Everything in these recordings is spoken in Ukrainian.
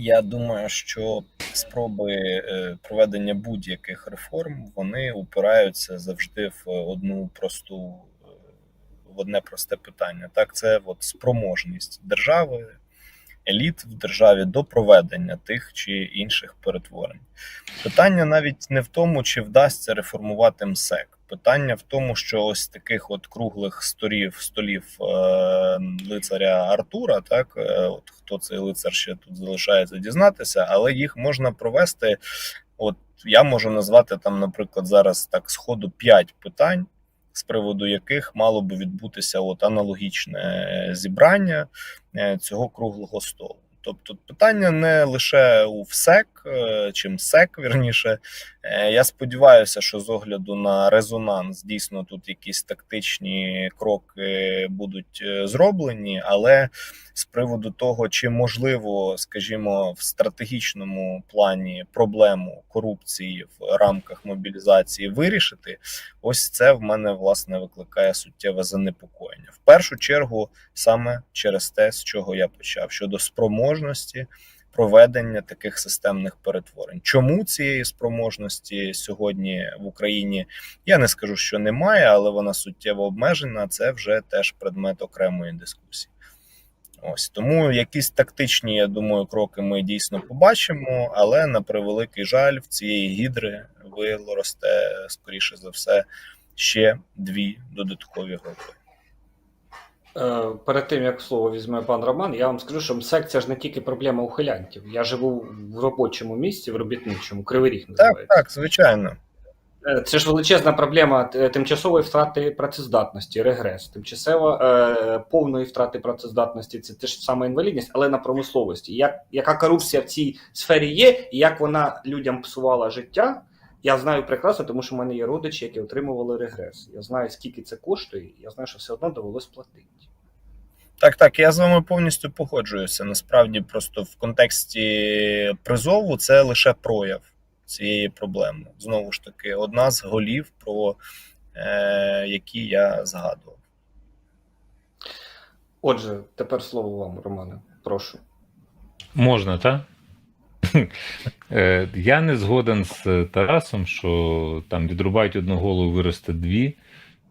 Я думаю, що спроби е, проведення будь-яких реформ вони упираються завжди в одну просту е, в одне просте питання. Так, це от спроможність держави, еліт в державі до проведення тих чи інших перетворень. Питання навіть не в тому, чи вдасться реформувати МСЕК. Питання в тому, що ось таких от круглих сторів столів е, лицаря Артура, так е, от хто цей лицар ще тут залишається дізнатися, але їх можна провести. От я можу назвати там, наприклад, зараз так сходу 5 питань, з приводу яких мало би відбутися от аналогічне зібрання е, цього круглого столу. Тобто питання не лише у ВСЕК е, чи МСЕК, вірніше. Е, Я сподіваюся, що з огляду на резонанс дійсно тут якісь тактичні кроки будуть е, зроблені, але з приводу того, чи можливо, скажімо, в стратегічному плані проблему корупції в рамках мобілізації вирішити, ось це в мене власне викликає суттєве занепокоєння. В першу чергу, саме через те, з чого я почав, щодо спроможності проведення таких системних перетворень. Чому цієї спроможності сьогодні в Україні я не скажу, що немає, але вона суттєво обмежена. Це вже теж предмет окремої дискусії. Ось тому якісь тактичні, я думаю, кроки ми дійсно побачимо, але на превеликий жаль, в цієї гідри виросте, скоріше за все, ще дві додаткові групи. Е, Перед тим як слово візьме пан Роман, я вам скажу, що МСЕК це ж не тільки проблема ухилянтів. Я живу в робочому місці, в робітничому, Кривий Ріг Так, називається. так, звичайно. Е, Це ж величезна проблема е, тимчасової втрати працездатності, регрес, тимчасово е, повної втрати працездатності це теж саме інвалідність, але на промисловості. Як, яка корупція в цій сфері є, і як вона людям псувала життя, я знаю прекрасно, тому що в мене є родичі, які отримували регрес. Я знаю, скільки це коштує, і я знаю, що все одно довелось платити. Так, так, я з вами повністю погоджуюся. Насправді, просто в контексті призову це лише прояв цієї проблеми. Знову ж таки, одна з голів, про е, які я згадував. Отже, тепер слово вам, Романе. Прошу. Можна, так? Е, Я не згоден з Тарасом, що там відрубають одну голову, виросте дві,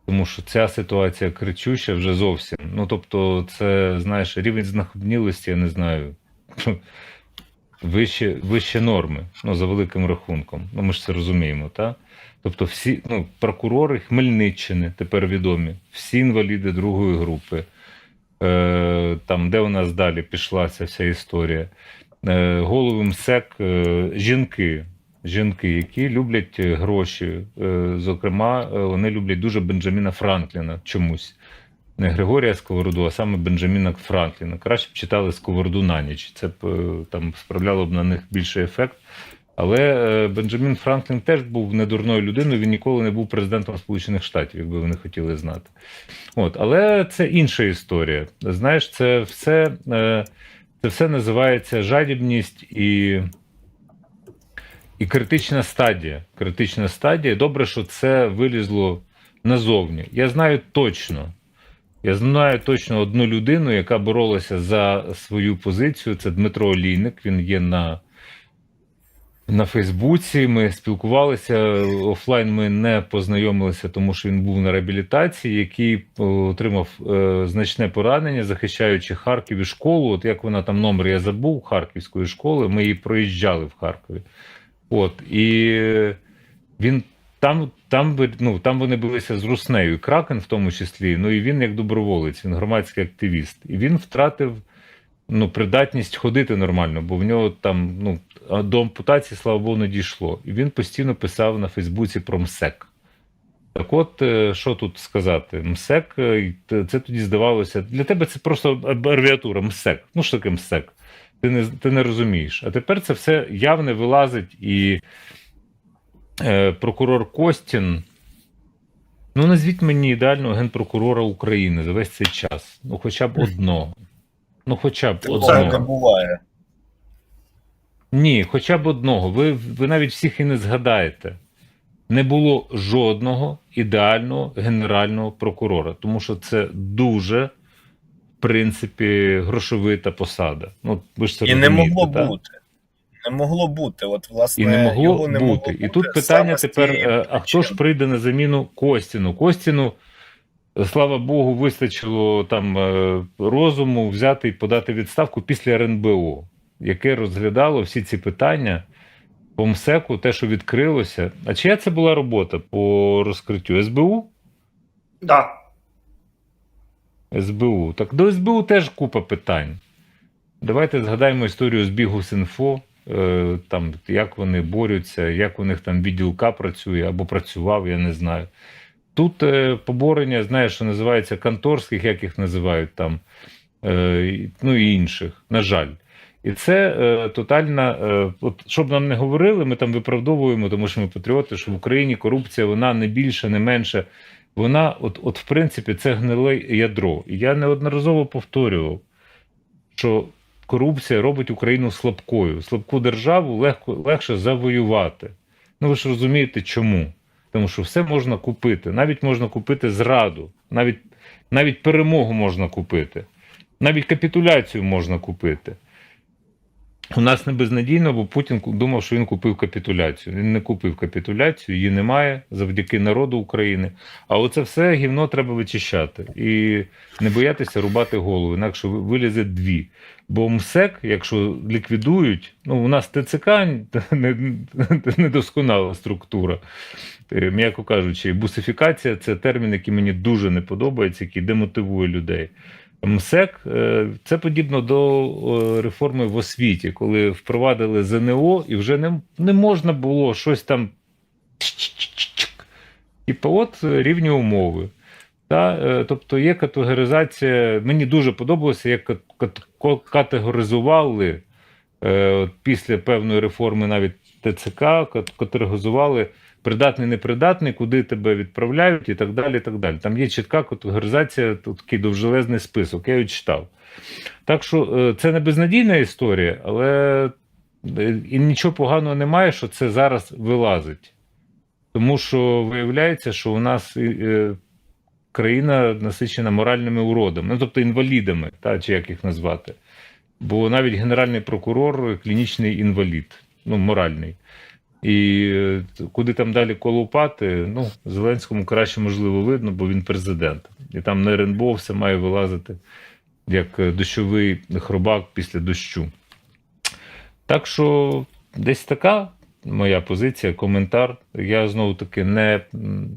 тому що ця ситуація кричуща вже зовсім. Ну, тобто, це, знаєш, рівень знаходнілості, я не знаю, вище, вище норми, ну, за великим рахунком. Ну, ми ж це розуміємо, так? Тобто, всі ну, прокурори Хмельниччини тепер відомі, всі інваліди другої групи. Е, Там, де у нас далі пішла ця вся історія. Е, голови МСЕК, е, жінки, жінки, які люблять е, гроші. Е, Зокрема, е, вони люблять дуже Бенджаміна Франкліна чомусь. Не Григорія Сковороду, а саме Бенджаміна Франкліна. Краще б читали Сковороду на ніч. Це б там справляло б на них більший ефект. Але Бенджамін Франклін теж був недурною людиною. Він ніколи не був президентом Сполучених Штатів, якби вони хотіли знати. От, але це інша історія. Знаєш, це все. Це все називається жадібність і, і критична стадія. Критична стадія. Добре, що це вилізло назовні. Я знаю точно. Я знаю точно одну людину, яка боролася за свою позицію. Це Дмитро Олійник. Він є на, на Фейсбуці. Ми спілкувалися офлайн. Ми не познайомилися, тому що він був на реабілітації, який отримав е, значне поранення, захищаючи Харків і школу. От як вона там номер я забув Харківської школи. Ми її проїжджали в Харкові. От і він там, там, ну, там вони билися з Руснею, Кракен в тому числі. Ну і він як доброволець, він громадський активіст. І він втратив ну, придатність ходити нормально, бо в нього там ну, до ампутації, слава Богу, не дійшло. І він постійно писав на Фейсбуці про МСЕК. Так от, е, що тут сказати? МСЕК, е, це тоді здавалося. Для тебе це просто абревіатура МСЕК. Ну, що таке МСЕК? Ти не, ти не розумієш. А тепер це все явне вилазить, і е, прокурор Костін. Ну, назвіть мені ідеального генпрокурора України за весь цей час. Ну, хоча б одного. Ну, хоча б Це одного. буває. Ні, хоча б одного. Ви, ви навіть всіх і не згадаєте. Не було жодного ідеального генерального прокурора, тому що це дуже, принципі, грошовита посада. Ну, ви ж це І не могло так? бути. не могло бути. От, власне, І не могло його не бути. могло І тут питання саме тепер: е, а хто ж прийде на заміну Костіну? Костіну, слава Богу, вистачило там е, розуму взяти і подати відставку після РНБО, яке розглядало всі ці питання по МСЕКу, те, що відкрилося. А чия це була робота по розкриттю? СБУ? Да. СБУ. Так до СБУ теж купа питань. Давайте згадаємо історію з Бігус.Інфо, е, там, як вони борються, як у них там відділ К працює або працював, я не знаю. Тут е, поборення, знаєш, що називається конторських, як їх називають там, е, ну і інших, на жаль. І це е, тотальна, е, от, щоб нам не говорили, ми там виправдовуємо, тому що ми патріоти, що в Україні корупція вона не більше, не менше. Вона, от, от в принципі, це гниле ядро. І я неодноразово повторював, що корупція робить Україну слабкою. Слабку державу легко, легше завоювати. Ну ви ж розумієте, чому? Тому що все можна купити. Навіть можна купити зраду, навіть, навіть перемогу можна купити, навіть капітуляцію можна купити. У нас не безнадійно, бо Путін думав, що він купив капітуляцію. Він не купив капітуляцію, її немає завдяки народу України. А оце все гівно треба вичищати і не боятися рубати голову, інакше вилізе дві. Бо МСЕК, якщо ліквідують, ну у нас ТЦК не- недосконала структура. Е, М'яко кажучи, бусифікація це термін, який мені дуже не подобається, який демотивує людей. МСЕК е, це подібно до е, реформи в освіті, коли впровадили ЗНО, і вже не, не можна було щось там. Типу, от е, рівні умови. Та, тобто є категоризація. Мені дуже подобалося, як кат- кат- категоризували після певної реформи навіть ТЦК, кат- категоризували придатний, непридатний, куди тебе відправляють і так далі. і так далі. Там є чітка категоризація, такий довжелезний список, я його читав. Так що е, це не безнадійна історія, але е, і нічого поганого немає, що це зараз вилазить. Тому що виявляється, що у нас е, країна насичена моральними уродами, ну тобто інвалідами, та, чи як їх назвати. Бо навіть генеральний прокурор клінічний інвалід, ну, моральний. І е, куди там далі колупати, ну, Зеленському краще можливо видно, бо він президент. І там на РНБО все має вилазити як е, дощовий хробак після дощу. Так що десь така моя позиція, коментар. Я знову таки не,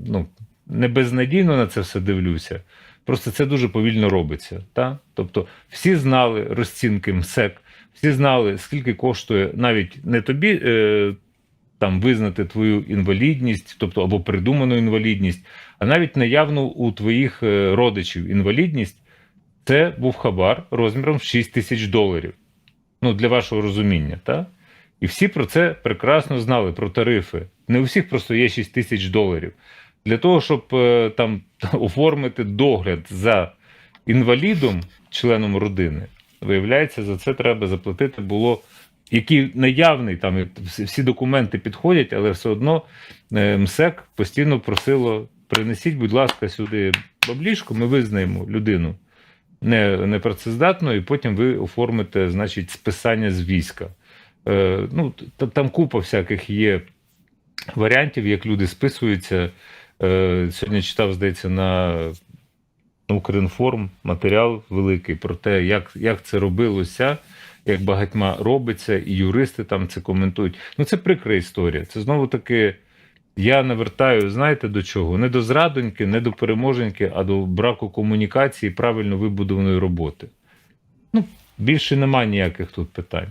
ну, не безнадійно на це все дивлюся. Просто це дуже повільно робиться. Та? Тобто всі знали розцінки МСЕК, всі знали, скільки коштує навіть не тобі е, там визнати твою інвалідність, тобто або придуману інвалідність, а навіть наявну у твоїх е, родичів інвалідність. Це був хабар розміром в 6 тисяч доларів. Ну, для вашого розуміння, так? І всі про це прекрасно знали, про тарифи. Не у всіх просто є 6 тисяч доларів. Для того, щоб е, там оформити догляд за інвалідом, членом родини, виявляється, за це треба заплатити було. Який наявний, там всі- документи підходять, але все одно е, МСЕК постійно просило: принесіть, будь ласка, сюди баблішку, ми визнаємо людину не, непрацездатною, і потім ви оформите, значить, списання з війська. Е, ну, та- там купа всяких є варіантів, як люди списуються. Е, сьогодні читав, здається, на Укрінформ матеріал великий про те, як, як це робилося, як багатьма робиться, і юристи там це коментують. Ну, це прикра історія. Це знову таки. Я навертаю, знаєте, до чого? Не до зрадоньки, не до переможеньки, а до браку комунікації, правильно вибудованої роботи. Ну, більше немає ніяких тут питань.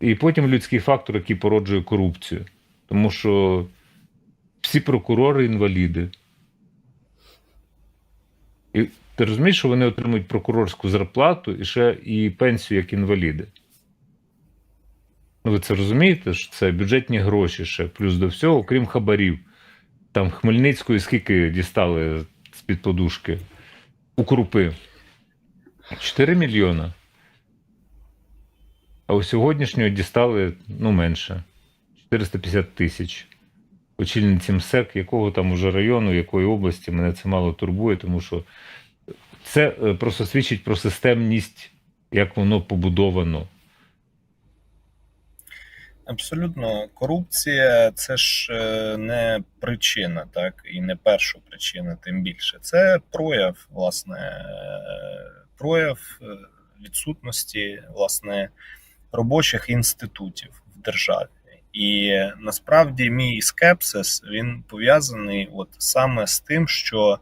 І потім людський фактор, який породжує корупцію. Тому що всі прокурори інваліди. Ти розумієш, що вони отримують прокурорську зарплату і ще і пенсію як інваліди. Ну, ви це розумієте, що це бюджетні гроші ще, плюс до всього, окрім хабарів. Там Хмельницької скільки дістали з-під подушки у крупи? 4 мільйона. А у сьогоднішнього дістали ну, менше 450 тисяч. Очільниці МСЕК, якого там уже району, якої області, мене це мало турбує, тому що це е, просто свідчить про системність, як воно побудовано. Абсолютно, корупція це ж е, не причина, так і не перша причина, тим більше. Це прояв, власне, е, прояв відсутності власне робочих інститутів в державі. І насправді мій скепсис він пов'язаний от саме з тим, що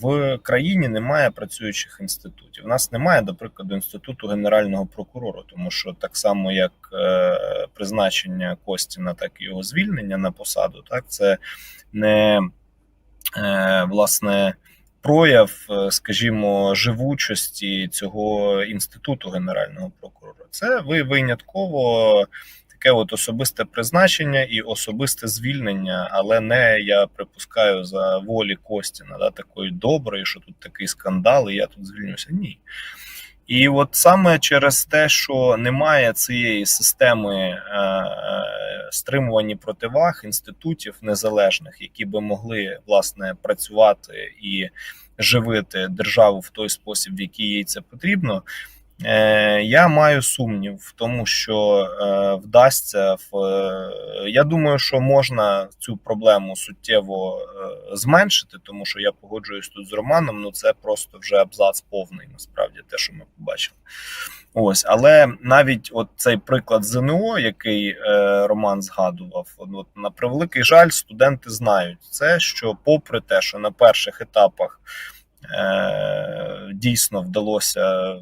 в країні немає працюючих інститутів. У нас немає, до прикладу, інституту генерального прокурора, тому що так само як е, призначення Костіна, так і його звільнення на посаду, так це не е, власне прояв, е, скажімо, живучості цього інституту генерального прокурора. Це ви винятково таке от особисте призначення і особисте звільнення, але не я припускаю за волі Костіна, да, такої доброї, що тут такий скандал, і я тут звільнюся. Ні. І от саме через те, що немає цієї системи е, е, стримувань противаг інститутів незалежних, які би могли власне працювати і живити державу в той спосіб, в який їй це потрібно. Е, Я маю сумнів в тому, що е, вдасться в. е, Я думаю, що можна цю проблему суттєво зменшити, тому що я погоджуюсь тут з Романом. Ну це просто вже абзац повний, насправді, те, що ми побачили. Ось, але навіть от цей приклад ЗНО, який Роман згадував, от, на превеликий жаль, студенти знають це, що попри те, що на перших етапах е, дійсно вдалося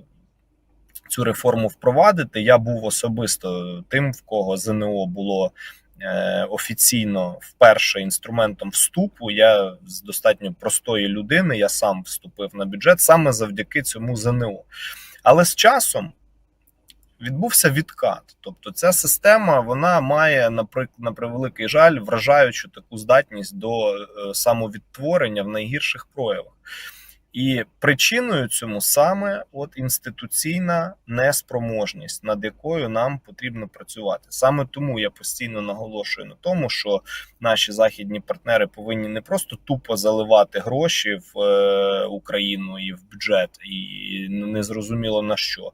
цю реформу впровадити. Я був особисто тим, в кого ЗНО було е, офіційно вперше інструментом вступу. Я з достатньо простої людини, я сам вступив на бюджет саме завдяки цьому ЗНО. Але з часом. Відбувся відкат, тобто ця система вона має, наприклад, на превеликий жаль, вражаючу таку здатність до е, самовідтворення в найгірших проявах. І причиною цьому саме от інституційна неспроможність, над якою нам потрібно працювати. Саме тому я постійно наголошую на тому, що наші західні партнери повинні не просто тупо заливати гроші в е, Україну і в бюджет, і незрозуміло на що.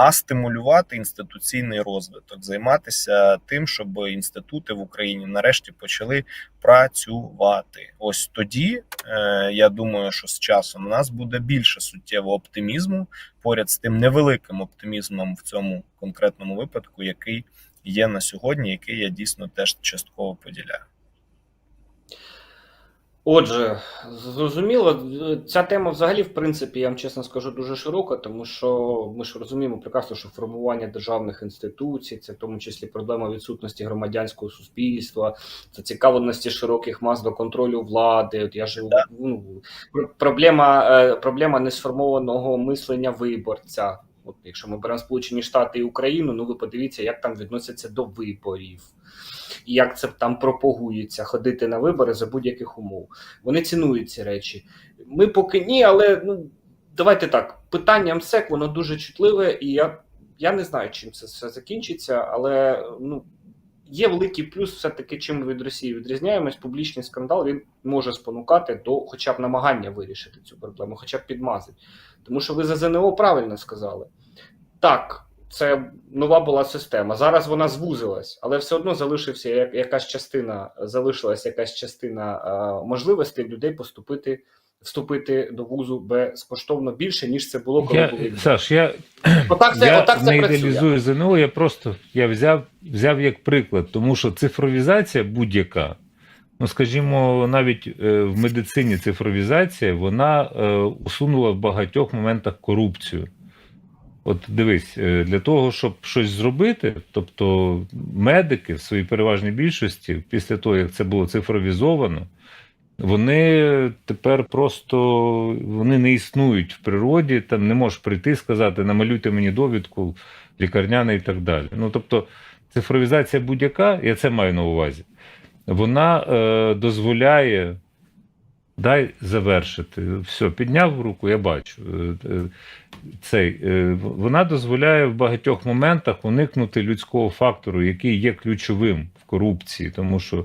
А стимулювати інституційний розвиток, займатися тим, щоб інститути в Україні нарешті почали працювати. Ось тоді е, я думаю, що з часом у нас буде більше суттєвого оптимізму поряд з тим невеликим оптимізмом в цьому конкретному випадку, який є на сьогодні, який я дійсно теж частково поділяю. Отже, зрозуміло, ця тема взагалі, в принципі, я вам чесно скажу, дуже широка, тому що ми ж розуміємо прекрасно, що формування державних інституцій, це в тому числі проблема відсутності громадянського суспільства, це цікавленості широких мас до контролю влади. От я ж ну, проблема, е, проблема несформованого мислення виборця. От якщо ми беремо Сполучені Штати і Україну, ну ви подивіться, як там відносяться до виборів. І як це там пропагується, ходити на вибори за будь-яких умов. Вони цінують ці речі. Ми поки ні, але ну давайте так. Питання МСЕК, воно дуже чутливе, і я я не знаю, чим це все закінчиться, але ну є великий плюс, все-таки чим ми від Росії відрізняємось. Публічний скандал він може спонукати до хоча б намагання вирішити цю проблему, хоча б підмазати. Тому що ви за ЗНО правильно сказали. Так, це нова була система. Зараз вона звузилась, але все одно залишився якась частина, залишилась якась частина а, можливостей людей поступити, вступити до вузу безкоштовно більше, ніж це було, коли я, були. Саш, я, Отак це, я отак це не працює. ідеалізую ЗНО, я просто я взяв, взяв як приклад, тому що цифровізація будь-яка. Ну, скажімо, навіть е, в медицині цифровізація вона е, усунула в багатьох моментах корупцію. От дивись, е, для того, щоб щось зробити, тобто медики в своїй переважній більшості, після того, як це було цифровізовано, вони тепер просто вони не існують в природі, там не можеш прийти сказати, намалюйте мені довідку, лікарняна і так далі. Ну, тобто, цифровізація будь-яка, я це маю на увазі, вона е, дозволяє. Дай завершити. Все, підняв руку, я бачу. Е, е, Цей, е, Вона дозволяє в багатьох моментах уникнути людського фактору, який є ключовим в корупції, тому що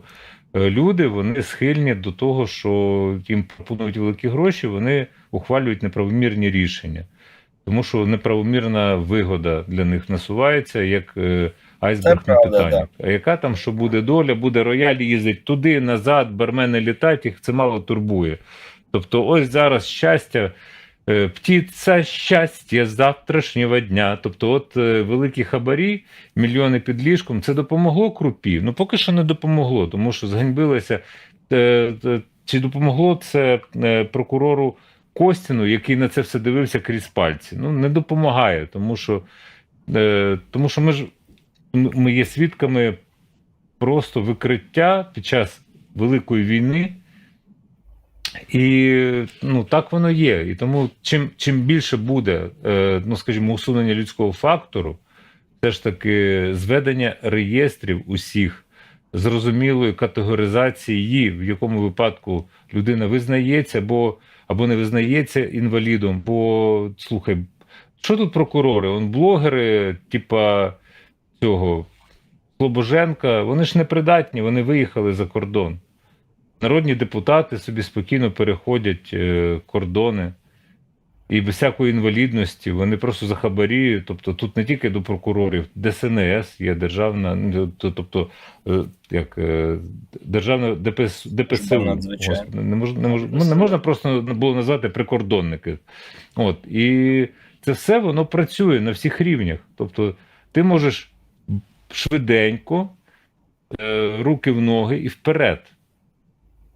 люди вони схильні до того, що їм пропонують великі гроші, вони ухвалюють неправомірні рішення. Тому що неправомірна вигода для них насувається як е, айсберг Це на правда, питання. А яка там що буде доля, буде рояль їздить туди, назад, бармени літають, їх це мало турбує. Тобто, ось зараз щастя. е, Птіця щастя завтрашнього дня. Тобто, от е, великі хабарі, мільйони під ліжком, це допомогло крупі? Ну, поки що не допомогло, тому що зганьбилося. е, Чи допомогло це прокурору Костіну, який на це все дивився крізь пальці? Ну, не допомагає, тому що, тому що ми ж ми є свідками просто викриття під час Великої війни. І ну, так воно є. І тому чим, чим більше буде, е, ну скажімо, усунення людського фактору, все ж таки зведення реєстрів усіх, зрозумілої категоризації в якому випадку людина визнається або, або не визнається інвалідом. Бо слухай, що тут прокурори? Он блогери, типа цього Слобоженка, вони ж непридатні, вони виїхали за кордон. Народні депутати собі спокійно переходять е, кордони і без всякої інвалідності вони просто за хабарі. Тобто тут не тільки до прокурорів, ДСНС є державна, ну, тобто е, як е, державна ДПС, ДПСУ. Не можна, не, можна, ну, не можна просто було назвати прикордонники. От, і це все воно працює на всіх рівнях. Тобто ти можеш швиденько, е, руки в ноги і вперед.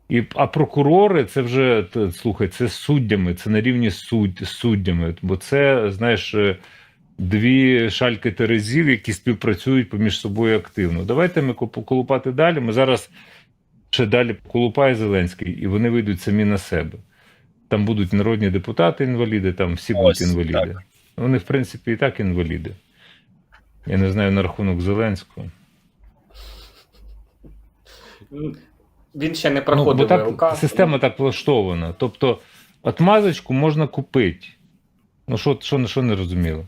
І, а прокурори це вже слухай, це з суддями, це на рівні судд, з суддями. Бо це, знаєш, е, дві шальки терезів, які співпрацюють поміж собою активно. Давайте ми ко- поколупати далі. Ми зараз ще далі поколупає Зеленський, і вони вийдуть самі на себе. Там будуть народні депутати інваліди, там всі будуть інваліди. так. Вони, в принципі, і так інваліди. Я не знаю на рахунок Зеленського. Він ще не Ну, бо так, указ. система так влаштована. Тобто, отмазочку можна купити. Ну, що, що, що не розуміло?